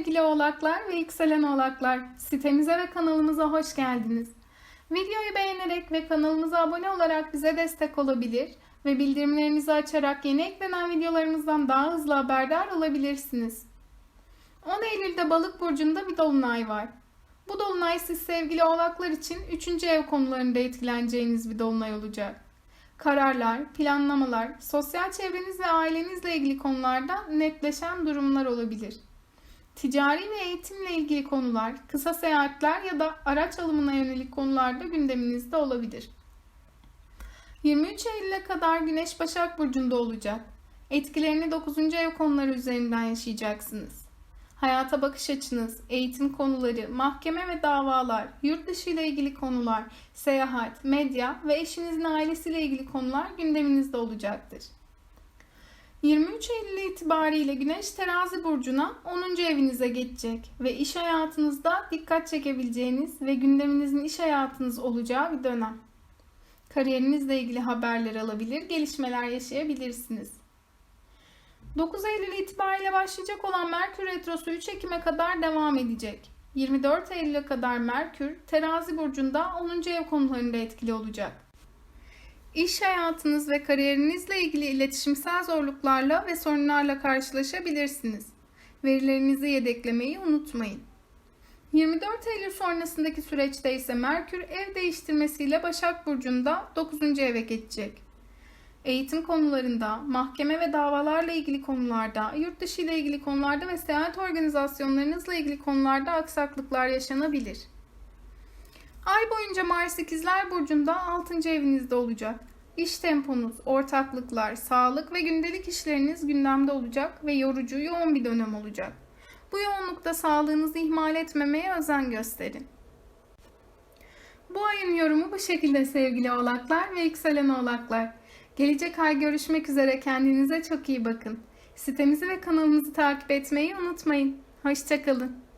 sevgili oğlaklar ve yükselen oğlaklar. Sitemize ve kanalımıza hoş geldiniz. Videoyu beğenerek ve kanalımıza abone olarak bize destek olabilir ve bildirimlerinizi açarak yeni eklenen videolarımızdan daha hızlı haberdar olabilirsiniz. 10 Eylül'de Balık burcunda bir dolunay var. Bu dolunay siz sevgili oğlaklar için 3. ev konularında etkileneceğiniz bir dolunay olacak. Kararlar, planlamalar, sosyal çevreniz ve ailenizle ilgili konularda netleşen durumlar olabilir. Ticari ve eğitimle ilgili konular, kısa seyahatler ya da araç alımına yönelik konularda gündeminizde olabilir. 23 Eylül'e kadar Güneş Başak Burcu'nda olacak. Etkilerini 9. ev konuları üzerinden yaşayacaksınız. Hayata bakış açınız, eğitim konuları, mahkeme ve davalar, yurt dışı ile ilgili konular, seyahat, medya ve eşinizin ailesiyle ilgili konular gündeminizde olacaktır. 23 Eylül itibariyle Güneş Terazi burcuna 10. evinize geçecek ve iş hayatınızda dikkat çekebileceğiniz ve gündeminizin iş hayatınız olacağı bir dönem. Kariyerinizle ilgili haberler alabilir, gelişmeler yaşayabilirsiniz. 9 Eylül itibariyle başlayacak olan Merkür Retrosu 3 Ekim'e kadar devam edecek. 24 Eylül'e kadar Merkür, Terazi burcunda 10. ev konularında etkili olacak. İş hayatınız ve kariyerinizle ilgili iletişimsel zorluklarla ve sorunlarla karşılaşabilirsiniz. Verilerinizi yedeklemeyi unutmayın. 24 Eylül sonrasındaki süreçte ise Merkür ev değiştirmesiyle Başak Burcu'nda 9. eve geçecek. Eğitim konularında, mahkeme ve davalarla ilgili konularda, yurt dışı ile ilgili konularda ve seyahat organizasyonlarınızla ilgili konularda aksaklıklar yaşanabilir. Ay boyunca Mars ikizler burcunda 6. evinizde olacak. İş temponuz, ortaklıklar, sağlık ve gündelik işleriniz gündemde olacak ve yorucu, yoğun bir dönem olacak. Bu yoğunlukta sağlığınızı ihmal etmemeye özen gösterin. Bu ayın yorumu bu şekilde sevgili oğlaklar ve yükselen oğlaklar. Gelecek ay görüşmek üzere kendinize çok iyi bakın. Sitemizi ve kanalımızı takip etmeyi unutmayın. Hoşçakalın.